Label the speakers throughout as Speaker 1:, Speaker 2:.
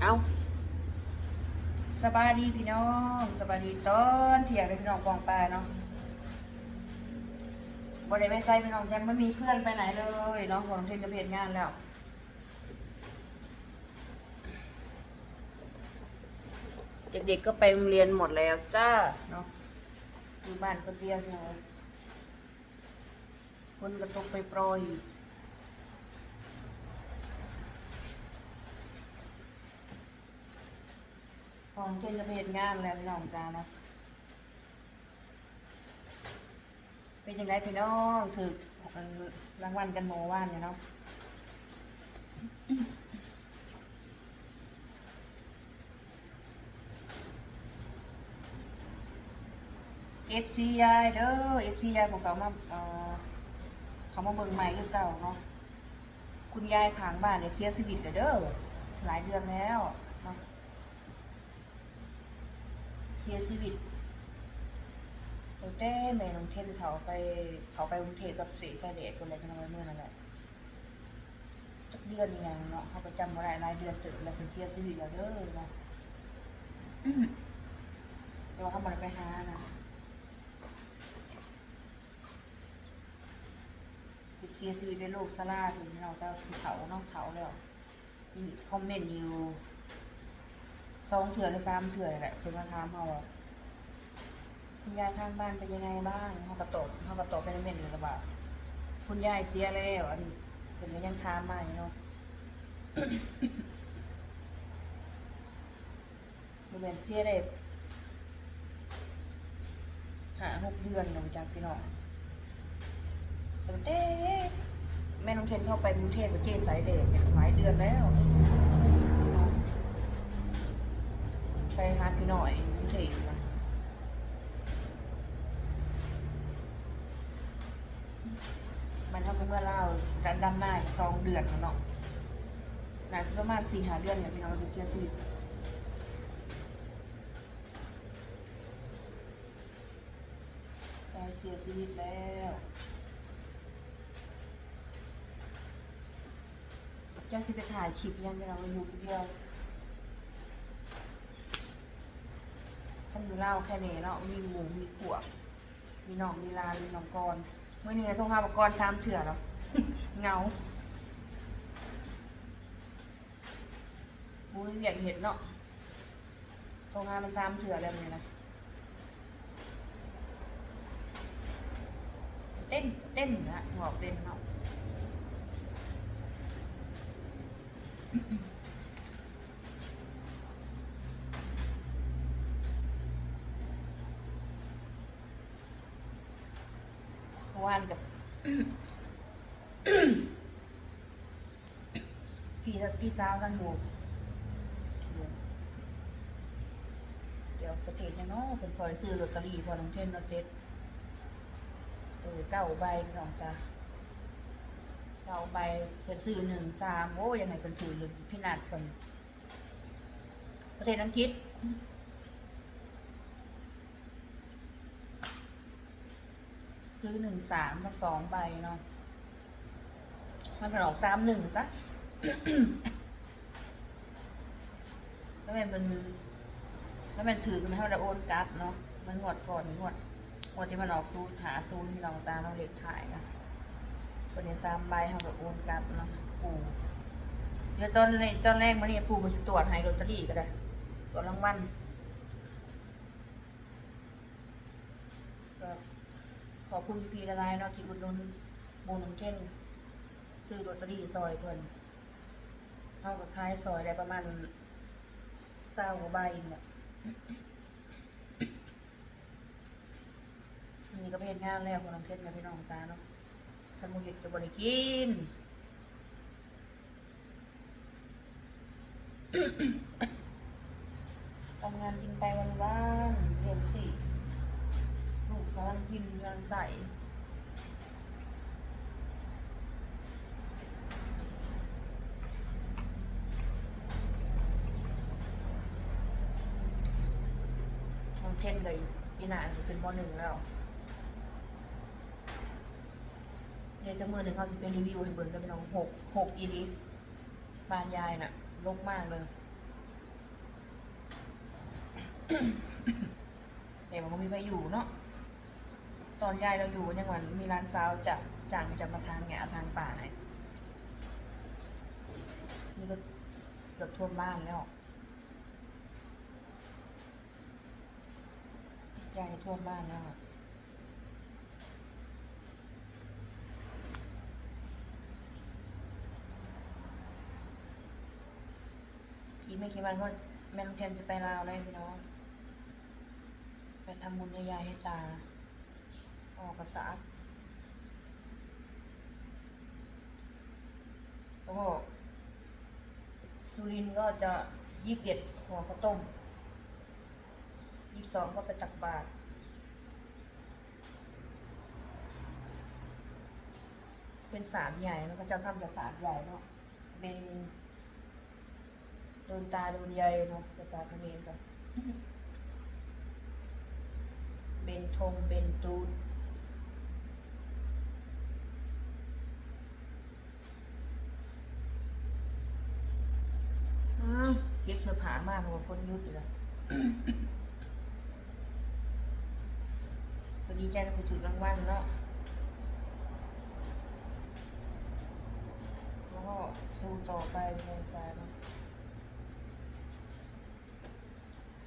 Speaker 1: เอาสบายดีพี่น้องสบายดีตอนเที่ยงเลยพี่น้องกองปลาเนาะบ่ได้ไปใส่พี่น้องยังไม่มีเพื่อนไปไหนเลยเนาะของเทนจะเพจงานแล้วเด็กๆก็ไปโรงเรียนหมดแล้วจ้าเนาะอยู่บ้านก็เตี้ยเนาะคนก็ตกไปโปรย ของเทนจะเพจงานแล้วพี่น้องจ้าเนาะเป็นยังไงพี่น้องถือรางวัลกันโมว่านเนี่ยเนาะเอฟซียายเด้อเอฟซียายของเขามาเออเขามาเบิ่งใหม่หรือเก่าเนาะคุณยายขางบ้านเนี่ยเสียชีวิตเด้อหลายเดือนแล้วเนาะ เสียชีวิตตั้งแต่แม่น้องเทนเขาไปเขาไปกรุงเทพกับเสียชายเดชคนอะไรกันเอาไว้เมื่อนั่นแหละจักเดือนนี่ยังเนาะเขาประจำมาได้หลายเดือนเติบแล้วเป็นเสียชีวิตแล้วเด้อนะแต่ว่าเขาบ่ได้ไปหานะเสียชีวิตในโลกสลาถึงเราจะเผาน้องเผาแล้วคอมเมนต์อยู่ สองเถื่อนหรือสามเถื่อนแหละคือมาถามเขาว่าคุณยายข้างบ้านเป็นยังไงบ้างเขากระโตกเขากระโตกเป็นเมนหรือเปล่าคุณยายเสียแล้วอันนี้ถึงก็ยังถามมาอยู่เนาะบริเวณเสียได้หาหกเดือนหลังจากพี่น้องตั้งแต่แม่น้องเทนเข้าไปกรุงเทพกับเจ๊สายเดชเนี่ยหลายเดือนแล้ว ไปหาพี่หน่อยกรุงเทพนะมันทำเมื่อเล่าดันดำหน้าสองเดือนแล้วเนาะน่าจะประมาณสี่หาเดือนเนี่ยพี่น้องดูเสียชีวิตได้เสียชีวิตแล้วจะสิไปถ่ายคลิปยังเราอยู่คนเดียวฉัน อยู่เล่าแค่นี้เนาะมีหมูมีขวบมีน้องมีลามีน้องกรเมื่อนี้ทงหาปกรณ์ซ้ำเถื่อเนาะเงาบุ้ยอยากเห็นเนาะทงหามันซ้ำเถื่อแล้วเนี่ยนะเต้นเต้นนะหัวเต้นเนาะ เมื่อวานกับ พี่พี่สาวกันอยู่เดี๋ยวประเทศยังเนาะเป็นซอยซื้อลอตเตอรี่พอน้องเทนเนาเจ็ดเออเก้าใบพี่น้องจ้าเก้าใบเป็นซื้อหนึ่งสามโอ้ยังไงเป็นซื้ออยู่พี่นาดคนประเทศอังกฤษ ซื้อหนึ่งสามมาสองใบเนาะมันเป็นออกสามหนึ่งซะแล้วมันเป็นแล้วมันถือกันเท่าไดโอนกราฟเนาะมันงวดก่อนงวดงวดที่มันออกซูนหาซูนที่เราตาเราเล็กถ่ายนะคนนี้สามใบเขาแบบโอนกราฟเนาะปูเดี๋ยวตอนในตอนแรกมาเนี่ยปูมันจะตรวจให้ลอตเตอรี่ก็ได้ตรวจรางวัลก็ ขอบคุณพี่ละลายเนาะที่อุดหนุนโมนงเช่นซื้อลอตเตอรี่ซอยเพิ่นเท่ากับขายซอยได้ประมาณเศร้ากว่าใบเนี่ยนี่ก็เป็นงานแล้วคนน้องเช่นกับพี่น้องตาเนาะท่านมูเห็ดจะบริกินทำงานกินไปวันๆเรียนสี่ ลูกกำลังกินกำ ลังใส่น้องเทนเลยปีหน้าจะเป็นมหนึ่งแล้วเดี๋ยวจะมือหนึ่งเขาจะเป็นรีวิวให้เบิ่งได้เป็นน้องหกหกอีดีบานยายน่ะลกมากเลยแต่มันก็มีไปอยู่เนาะ ตอนยายเราอยู่ยังวันมีร้านซาวจะจางจะมาทางแงะทางป่าให้นี่ก็เกือบท่วมบ้านแล้วยายท่วมบ้านแล้วอีกไม่กี่วันก็แม่ลุงเทียนจะไปลาวแล้วพี่น้องไปทำบุญให้ยายให้ตา ออกกระสาแล้วก็สุรินก็จะยี่สิบเอ็ดหัวข้าวต้มยี่สิบสองก็ไปตักบาตรเป็นสารใหญ่มันก็จะทำจากสารใหญ่เนาะเป็นโดนตาโดนใยเนาะภาษาเขมรกันเบนทงเบนตูนอ้าวเก็บเสื้อผ้ามากเพราะว่าพ้นยุดอยู่แล้วพอดีใจนะคุณถือรางวัลเนาะแล้วก็สู้ต่อไปในใจเนาะ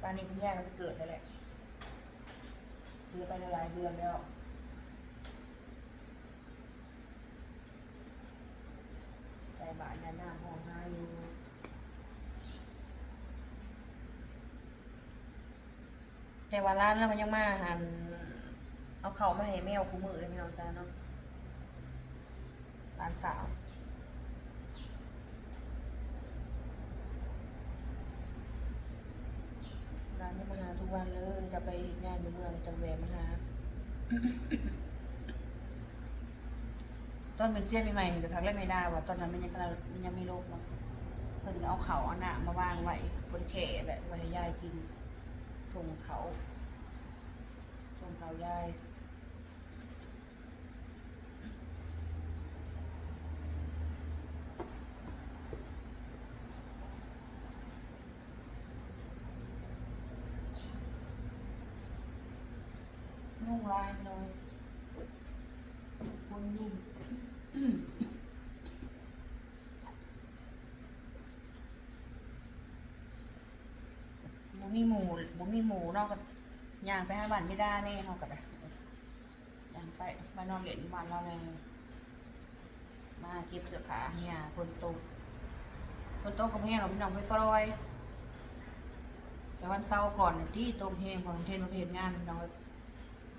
Speaker 1: ป่านนี้คุณย่าก็ไปเกิดแล้วแหละซื้อไปหลายเดือนแล้วแต่บาทยาหน้าห้องห้าอยู่ แต่ว่าร้านแล้วมันยังมาหันเอาเขามาให้แมวคู่มือเลยพี่น้องจ้าเนาะร้านสาวร้านนี้มาหาทุกวันเลยจะไปงานในเมืองจะแวะมาหาตอนเป็นเสี้ยนใหม่ๆแต่ทักเล่นไม่ได้ว่าตอนนั้นมันยังมันยังไม่โรคเนาะเพิ่นเอาเขาเอาหนามาวางไว้บนแฉแหละไว้ให้ยายกิน ส่งเขาส่งเขายายนุ่งลายเลยคนยิ่ง บุมีหมู บุมีหมูเนอกกันย่างไปให้บ้านไม่ได้แน่เขากับย่างไปมานอนเล่นบ้านเราเลยมาเก็บเสื้อผ้าให้ยคนโตคนโตกับแม่เราพี่น้องไปปล่อย แต่วันเสาร์ก่อนที่ตรงเฮงของเทนมาเพจงานน้อง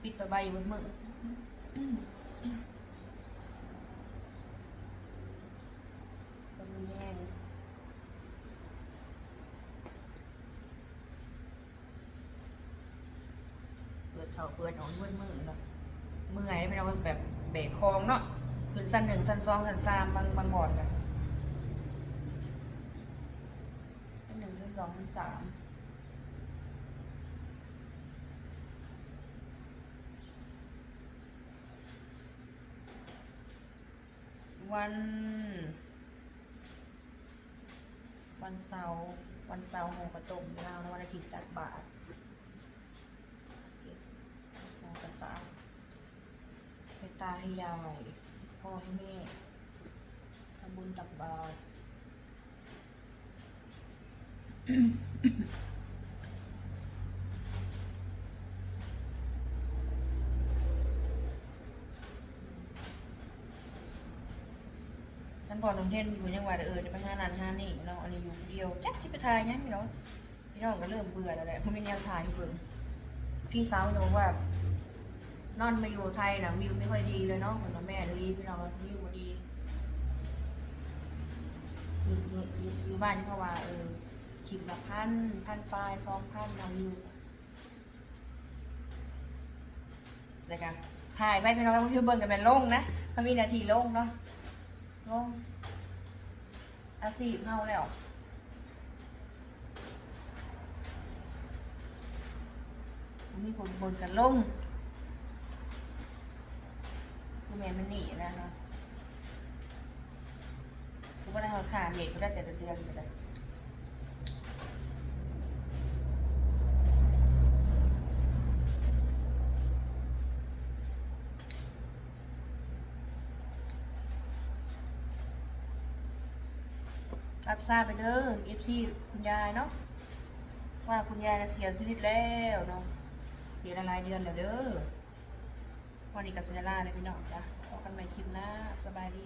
Speaker 1: ปิดไปใบมือมือตรงนี้ เปิดเขาเปิดออกมือมือเนาะเมื่อยไม่เอาแบบเบรกคองเนาะขึ้นสั้นหนึ่งสั้นสองสั้นสามบางบางบ่อนกันสั้นหนึ่งสั้นสองสั้นสามวันวันเสาร์วันเสาร์หงกระตมเราแล้ววันอาทิตย์จัดบาท มองกระสาวให้ ตาให้ยาย พ่อให้แม่ทำบุญตักบาตรฉันบอกน้องเทนอยู่ยังว่าเออจะไปห้านันห้านี่เนาอันนี้อยู่คนเดียวแจักสิไปทายยังพี่น้องพี่น้องก็เริ่มเบื่อแล้วแหละเพราะไม่แนวทายเบิ่งพี่สาวจะบอกว่า นอนมาอยู่ไทยนะวิวไม่ค่อยดีเลยเนาะเหมือนว่าแม่ดีพี่น้องวิวบ่ดีอยู่อยู่บ้านเพราะว่าเออคลิปละพันพันปลายสองพันนะวิวเลยกันถ่ายไปพี่น้องพี่เบิ่งกันเป็นโล่งนะเขามีนาทีโล่งเนาะโล่งอาสีพเฮาแล้วมีคนบนกันลง คืแม่มันหนีนะเะคือว่าได้เขาขาเมดก็ได้จะเดือนไปเลยรับทราบไปเด้อเอฟซีคุณยายเนาะว่าคุณยายเสียชีวิตแล้วเนาะเสียหลายเดือนแล้วเด้อ พอดีกับเซนล่าเลยพี่น้องจ้ะพบกันใหม่คลิปหน้าสบายดี